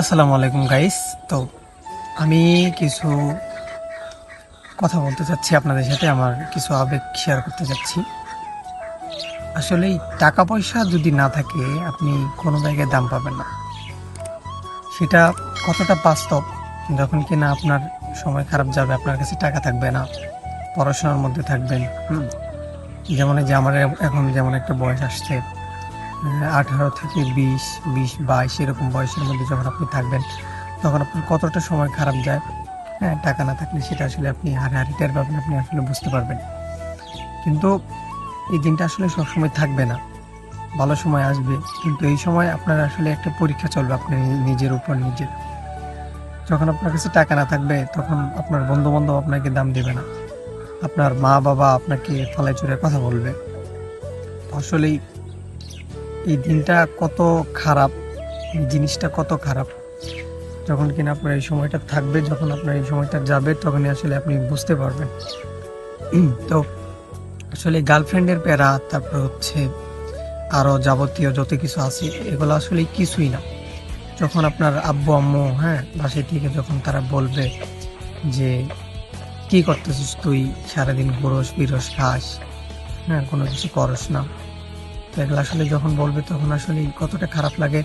আসসালামু আলাইকুম গাইস তো আমি কিছু কথা বলতে চাচ্ছি আপনাদের সাথে, আমার কিছু আবেগ শেয়ার করতে চাচ্ছি। আসলে টাকা পয়সা যদি না থাকে, আপনি কোনো জায়গায় দাম পাবেন না। সেটা কতটা বাস্তব, যখন কিনা আপনার সময় খারাপ যাবে, আপনার কাছে টাকা থাকবে না, পড়াশোনার মধ্যে থাকবেন, হুম। যেমন যে আমার এখন যেমন একটা বয়স আসছে আঠারো থেকে বিশ বিশ, বাইশ এরকম বয়সের মধ্যে যখন আপনি থাকবেন, তখন আপনার কতটা সময় খারাপ যায়? হ্যাঁ টাকা না থাকলে সেটা আসলে আপনি হারে টের পাবেন, আপনি আসলে বুঝতে পারবেন। কিন্তু এই দিনটা আসলে সবসময় থাকবে না। ভালো সময় আসবে, কিন্তু এই সময় আপনার আসলে একটা পরীক্ষা চলবে আপনি নিজের উপর নিজের যখন আপনার কাছে টাকা না থাকবে, তখন আপনার বন্ধু বান্ধব আপনাকে দাম দেবে না। আপনার মা বাবা আপনাকে ফালাই চুরের কথা বলবে। আসলেই এই দিনটা কত খারাপ, এই জিনিসটা কত খারাপ। যখন কিনা আপনার এই সময়টা থাকবে, যখন আপনার এই সময়টা যাবে, তখনই আসলে আপনি বুঝতে পারবেন। তো আসলে গার্লফ্রেন্ডের প্যারা, তারপর হচ্ছে আরও যাবতীয় যত কিছু আছে, এগুলো আসলে কিছুই না। যখন আপনার আব্বু, আম্মু হ্যাঁ বাসায় থেকে যখন তারা বলবে যে, কি করতেছিস তুই? সারাদিন ঘুরোস বিরস খাস হ্যাঁ কোনো কিছু করস না। তো এগুলো আসলে যখন বলবে তখন আসলে কতটা খারাপ লাগে,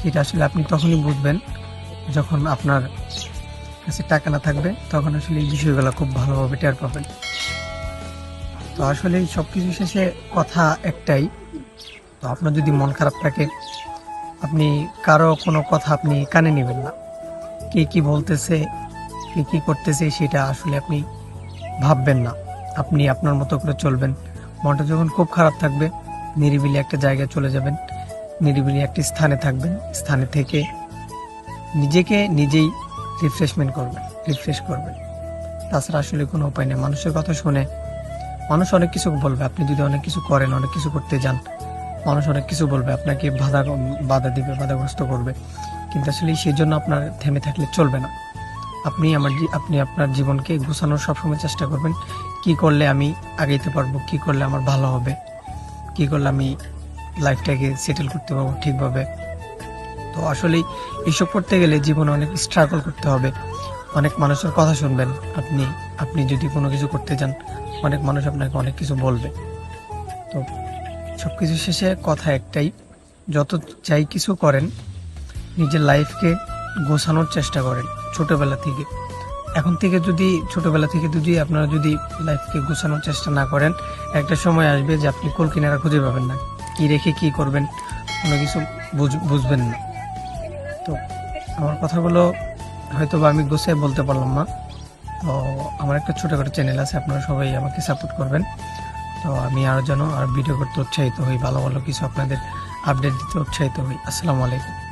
সেটা আসলে আপনি তখনই বুঝবেন যখন আপনার কাছে টাকা না থাকবে, তখন আসলে এই বিষয়গুলো খুব ভালোভাবে টের পাবেন। তো আসলে সব কিছু শেষে কথা একটাই, তো আপনার যদি মন খারাপ থাকে, আপনি কারও কোনো কথা আপনি কানে নেবেন না। কে কি বলতেছে, কে কি করতেছে সেটা আসলে আপনি ভাববেন না। আপনি আপনার মতো করে চলবেন। মনটা যখন খুব খারাপ থাকবে নিরিবিলি একটা জায়গায় চলে যাবেন, নিরিবিলি একটি স্থানে থাকবেন, স্থানে থেকে নিজেকে নিজেই রিফ্রেশমেন্ট করবেন রিফ্রেশ করবেন। তাছাড়া আসলে কোনো উপায় নেই। মানুষের কথা শুনে মানুষ অনেক কিছু বলবে। আপনি যদি অনেক কিছু করেন, অনেক কিছু করতে যান, মানুষ অনেক কিছু বলবে, আপনাকে বাধা বাধা দিবে, বাধাগ্রস্ত করবে। কিন্তু আসলে সেই জন্য আপনার থেমে থাকলে চলবে না। আপনি আমার আপনি আপনার জীবনকে গোছানোর সবসময় চেষ্টা করবেন, কি করলে আমি আগাইতে পারব, কি করলে আমার ভালো হবে। কি করলে আমি লাইফটাকে সেটেল করতে পারব ঠিকভাবে? তো আসলেই এইসব করতে গেলে জীবনে অনেক স্ট্রাগল করতে হবে। অনেক মানুষের কথা শুনবেন। আপনি আপনি যদি কোনো কিছু করতে চান অনেক মানুষ আপনাকে অনেক কিছু বলবে। তো সব কিছু শেষে কথা একটাই, যত যাই কিছু করেন, নিজের লাইফকে গোছানোর চেষ্টা করেন ছোটোবেলা থেকে। এখন থেকে যদি, ছোটবেলা থেকে যদি আপনারা যদি লাইফকে গোছানোর চেষ্টা না করেন, একটা সময় আসবে যে আপনি কোল কিনারা খুঁজে পাবেন না। কি রেখে কি করবেন, কোনো কিছু বুঝ- বুঝবেন না। তো আমার কথাগুলো হয়তো বা আমি গুছিয়ে বলতে পারলাম না। তো আমার একটা ছোটখাটো চ্যানেল আছে, আপনারা সবাই আমাকে সাপোর্ট করবেন। তো আমি আরও যেন আর ভিডিও করতে উৎসাহিত হই, ভালো ভালো কিছু আপনাদের আপডেট দিতে উৎসাহিত হই। আসসালামু আলাইকুম।